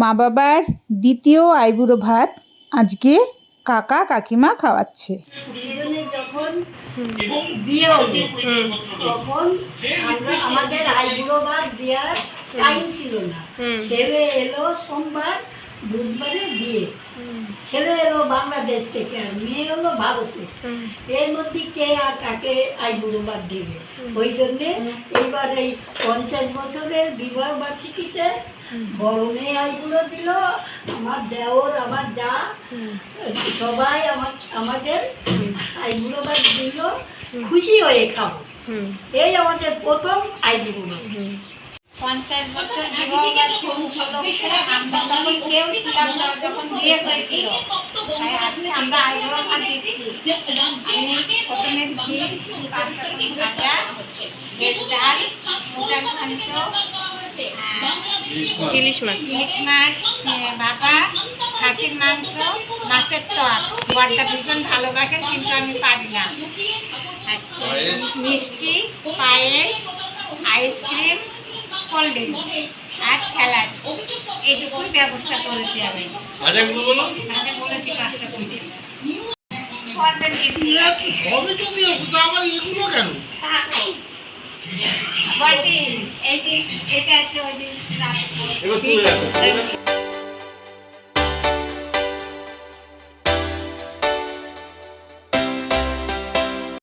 মা বাবার দ্বিতীয় আইবুড়ো ভাত আজকে কাকা কাকিমা খাওয়াচ্ছে। যখন বিয়ে হলো তখন আমাদের আইবুড়ো ভাত দেওয়ার টাইম ছিল না। ছেলে এলো সোমবার বুধবারে বিয়ে। ছেলে বাংলাদেশ থেকে আর মেয়ে হলো ভারতে। এর মধ্যে কে আর কাকে আইবুড়ো ভাত দেবে? ওই জন্যে এইবার এই পঞ্চাশ বছরের বিবাহ বার্ষিকীতে বড় মেয়ে আইবুড়ো দিল আমার দেওর আমার যা সবাই আমার আমাদের আইবুড়ো ভাত দিল খুশি হয়ে খাব। এই আমাদের প্রথম আইবুড়ো ভাত পঞ্চাশ বছর বিবাহবার্ষিকী উপলক্ষে আমরা কেউ ছিলাম না যখন বিয়ে হয়েছিল আমরা ভাত দিচ্ছি আমি প্রথমে দিই পাঁচ রকম ভাজা ডাল ঘন্ট ইলিশ মাছ। ইলিশ মাছ। বাবা খাসির মাংস মাছের টক বড়টা ভীষণ ভালোবাসেন কিন্তু আমি পারি না। আচ্ছা মিষ্টি পায়েস আইসক্রিম কোল্ড ড্রিঙ্কস আর স্যালাড এইটুকুই ব্যবস্থা করেছি আমি। বলেছি এই যে এটা হচ্ছে